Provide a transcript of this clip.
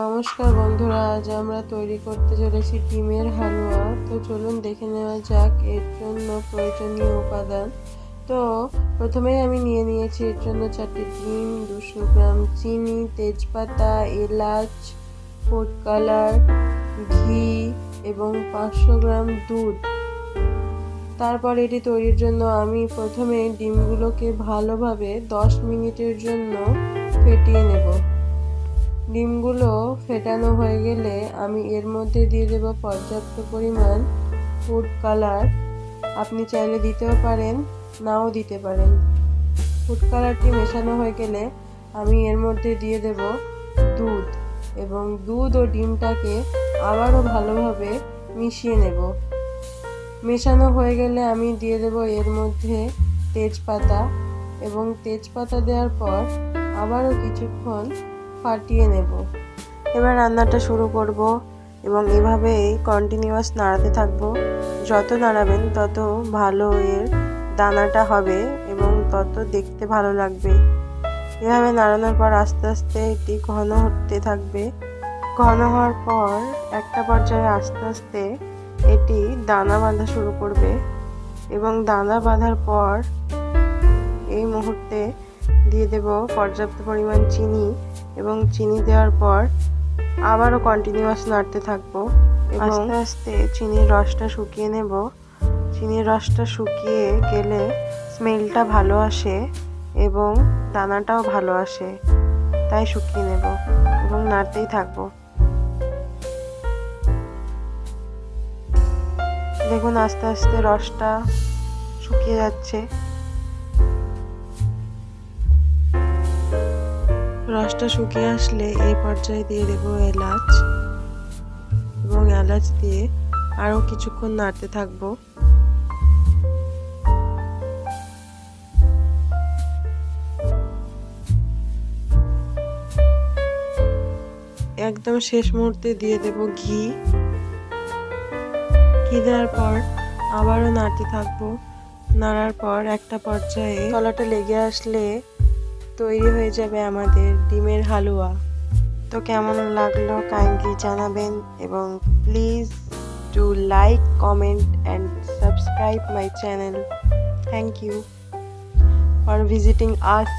নমস্কার বন্ধুরা, আজ আমরা তৈরি করতে চলেছি ডিমের হালুয়া। তো চলুন দেখে নেওয়া যাক এর জন্য প্রয়োজনীয় উপাদান। তো প্রথমেই আমি নিয়ে নিয়েছি এর জন্য চারটি ডিম, দুশো গ্রাম চিনি, তেজপাতা, এলাচ, ফুড কালার, ঘি এবং পাঁচশো গ্রাম দুধ। তারপর এটি তৈরির জন্য আমি প্রথমে ডিমগুলোকে ভালোভাবে দশ মিনিটের জন্য ফেটিয়ে নেব। ডিমগুলো ফেটানো হয়ে গেলে আমি এর মধ্যে দিয়ে দেব পর্যাপ্ত পরিমাণ ফুড কালার। আপনি চাইলে দিতেও পারেন, নাও দিতে পারেন। ফুড কালারটি মেশানো হয়ে গেলে আমি এর মধ্যে দিয়ে দেব দুধ এবং দুধ ও ডিমটাকে আবারও ভালোভাবে মিশিয়ে নেব। মেশানো হয়ে গেলে আমি দিয়ে দেব এর মধ্যে তেজপাতা এবং তেজপাতা দেওয়ার পর আবারও কিছুক্ষণ ফাটিয়ে নেব। এবার রান্নাটা শুরু করব এবং এভাবেই কন্টিনিউয়াস নাড়াতে থাকব। যত নাড়াবেন তত ভালো এর দানাটা হবে এবং তত দেখতে ভালো লাগবে। এভাবে নাড়ানোর পর আস্তে আস্তে এটি ঘন হতে থাকবে। ঘন হওয়ার পর একটা পর্যায়ে আস্তে আস্তে এটি দানা বাঁধা শুরু করবে এবং দানা বাঁধার পর এই মুহূর্তে দিয়ে দেব পর্যাপ্ত পরিমাণ চিনি এবং চিনি দেওয়ার পর আবারও কন্টিনিউয়াস নাড়তে থাকব আস্তে আস্তে চিনির রসটা শুকিয়ে নেব। চিনির রসটা শুকিয়ে গেলে স্মেলটা ভালো আসে এবং দানাটাও ভালো আসে, তাই শুকিয়ে নেব এবং নাড়তেই থাকব। দেখুন আস্তে আস্তে রসটা শুকিয়ে যাচ্ছে। রসটা শুকিয়ে আসলে এই পর্যায়ে দিয়ে দেবো এলাচ এবং এলাচ দিয়ে আরও কিছুক্ষণ নাড়তে থাকব। একদম শেষ মুহূর্তে দিয়ে দেব ঘি। ঘি দেওয়ার পর আবারও নাড়তে থাকব। নাড়ার পর একটা পর্যায়ে তলাটা লেগে আসলে তৈরি হয়ে যাবে আমাদের ডিমের হালুয়া। তো কেমন লাগল কাইন্ডলি জানাবেন এবং please do like, comment and subscribe my channel. Thank you for visiting us.